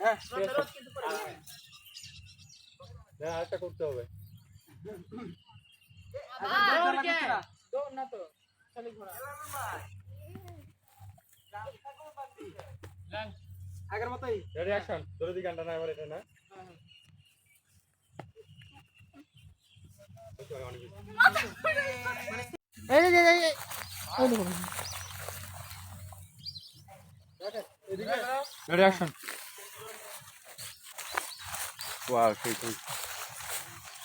হ্যাঁ আগের মতোই রেডি অ্যাকশন না এবার এটা না রেডি অ্যাকশন ওয়াও সেই সেই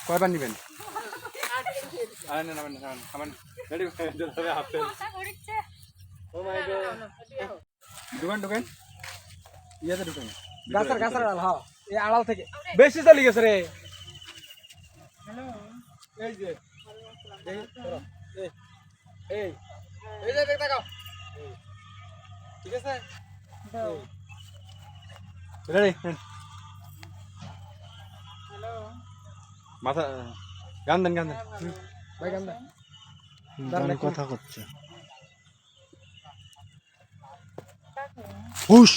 কয়বার নিবেন আরে না না না আমার রেডি ধরে হাফতে ও মাই গড দোকান দোকান ইয়াতে ঢুকেন গাছের গাছের আড়াল হ্যাঁ এই আড়াল থেকে বেশি চলে গেছে রে এই যে এই ধরো, এই এই এই যে দেখ দেখাও ঠিক আছে রেডি মাথা গান দেন গান দেন। ভাই গানে কথা করছে হুশ।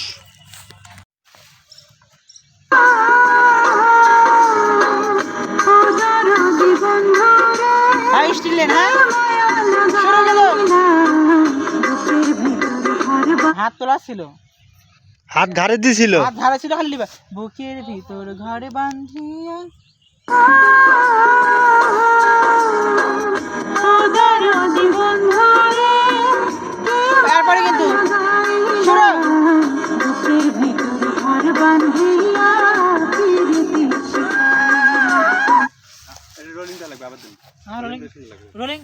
হ্যাঁ হ্যাঁ। হাত তোলা ছিল। হাত ঘাড়ে দিছিল। হাত ধারা ছিল খালি বুকের ভিতর ঘরে বান্ধিয়া তারপরে কিন্তু শুরু। রোলিংটা লাগবে আবার দিন। হ্যাঁ রোলিং লাগবে রোলিং